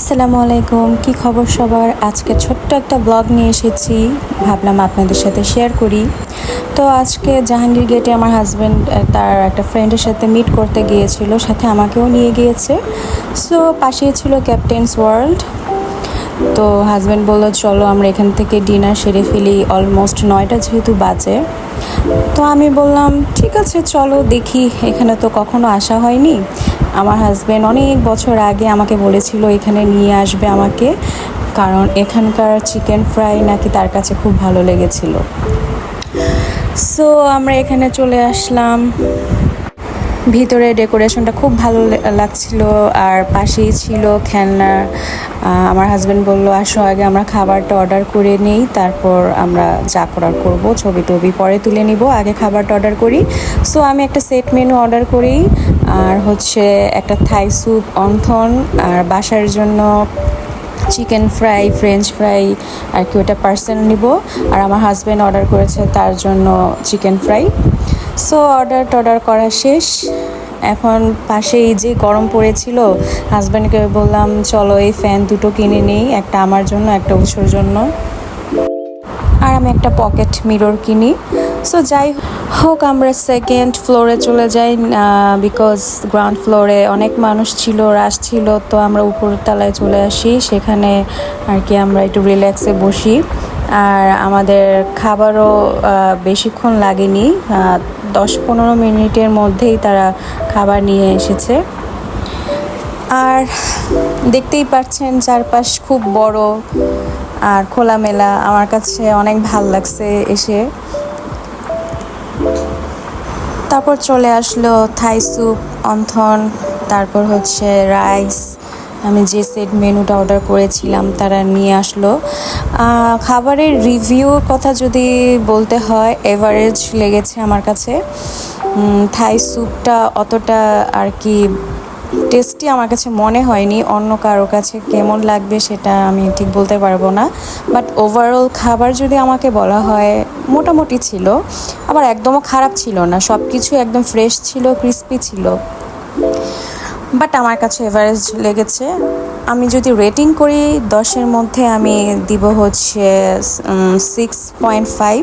আসসালামু আলাইকুম। কি খবর সবার? আজকে ছোট্ট একটা ব্লগ নিয়ে এসেছি। ভাবলাম আপনাদের সাথে শেয়ার করি। তো আজকে জাহাঙ্গীর গেটে আমার হাজব্যান্ড তার একটা ফ্রেন্ডের সাথে মিট করতে গিয়েছিল, সাথে আমাকেও নিয়ে গিয়েছে। সো পাশেই ছিল ক্যাপ্টেন্স ওয়ার্ল্ড তো হাজব্যান্ড বলল, চলো, আমরা এখান থেকে ডিনার সেরে ফেলি। অলমোস্ট নয়টা যেহেতু বাজে। তো আমি বললাম, ঠিক আছে, চলো, দেখি। এখানে তো কখনো আসা হয়নি। আমার হাজব্যান্ড অনেক বছর আগে আমাকে বলেছিল, এখানে নিয়ে আসবে আমাকে। কারণ এখানকার চিকেন ফ্রাই নাকি তার কাছে খুব ভালো লেগেছিল। সো আমরা এখানে চলে আসলাম। ভিতরে ডেকোরেশনটা খুব ভালো লাগছিল, আর পাশেই ছিল খেলনা। আমার হাজব্যান্ড বলল, আসো আগে, আমরা খাবারটা অর্ডার করে নেই, তারপর আমরা যা করার করব, ছবি টবি পরে তুলে নিব, আগে খাবারটা অর্ডার করি। সো আমি একটা সেট মেনু অর্ডার করি, আর হচ্ছে একটা থাই স্যুপ অন্থন, আর বাসার জন্য চিকেন ফ্রাই ফ্রেঞ্চ ফ্রাই আর কি ওটা পার্সেল নিব। আর আমার হাজব্যান্ড অর্ডার করেছে তার জন্য চিকেন ফ্রাই সো অর্ডার টর্ডার করা শেষ। এখন পাশেই যে গরম পড়েছিল হাজব্যান্ডকে বললাম, চলো এই ফ্যান দুটো কিনে নেই, একটা আমার জন্য, একটা উৎসর জন্য। আর আমি একটা পকেট মিরর কিনি। সো যাই হোক আমরা সেকেন্ড ফ্লোরে চলে যাই বিকজ গ্রাউন্ড ফ্লোরে অনেক মানুষ ছিল রাশ ছিল, তো আমরা উপর তলায় চলে আসি। সেখানে আর কি আমরা একটু রিল্যাক্সে বসি। আর আমাদের খাবারও বেশিক্ষণ লাগেনি। দশ পনেরো মিনিটের মধ্যেই তারা খাবার নিয়ে এসেছে। আর দেখতেই পাচ্ছেন চারপাশ খুব বড় আর খোলামেলা। আমার কাছে অনেক ভালো লাগছে এসে। তারপর চলে আসলো থাই স্যুপ, অন্থন, তারপর হচ্ছে রাইস আমি যে সেট মেনুটা অর্ডার করেছিলাম, তারা নিয়ে আসলো। খাবারের রিভিউর কথা যদি বলতে হয় এভারেজ লেগেছে আমার কাছে। থাই স্যুপটা অতটা আর কি টেস্টি আমার কাছে মনে হয়নি, অন্য কারও কাছে কেমন লাগবে সেটা আমি ঠিক বলতে পারব না। বাট ওভারঅল খাবার যদি আমাকে বলা হয়, মোটামুটি ছিল। আবার একদমও খারাপ ছিল না সব কিছু একদম ফ্রেশ ছিল ক্রিস্পি ছিল। বাট আমার কাছে এভারেজ লেগেছে। আমি যদি রেটিং করি, দশের মধ্যে আমি দিব হচ্ছে সিক্স পয়েন্ট ফাইভ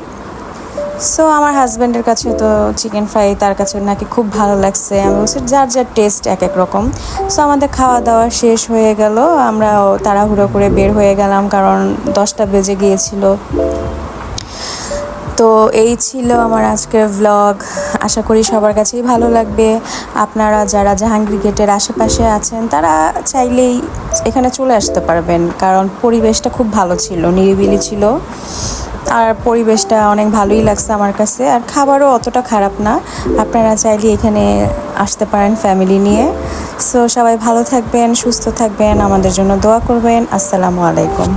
সো আমার হাজব্যান্ডের কাছে তো চিকেন ফ্রাই তার কাছে নাকি খুব ভালো লাগছে। আমি বলছি, যার যার টেস্ট এক এক রকম। সো আমাদের খাওয়া দাওয়া শেষ হয়ে গেল। আমরা তাড়াহুড়ো করে বের হয়ে গেলাম, কারণ দশটা বেজে গিয়েছিল। তো এই ছিল আমার আজকের ভ্লগ আশা করি সবার কাছেই ভালো লাগবে। আপনারা যারা জাহাঙ্গীর গেটের আশেপাশে আছেন, তারা চাইলেই এখানে চলে আসতে পারবেন, কারণ পরিবেশটা খুব ভালো ছিল, নিরিবিলি ছিল। আর পরিবেশটা অনেক ভালোই লাগছে আমার কাছে, আর খাবারও অতটা খারাপ না। আপনারা চাইলে এখানে আসতে পারেন ফ্যামিলি নিয়ে। সো সবাই ভালো থাকবেন, সুস্থ থাকবেন, আমাদের জন্য দোয়া করবেন। আসসালামু আলাইকুম।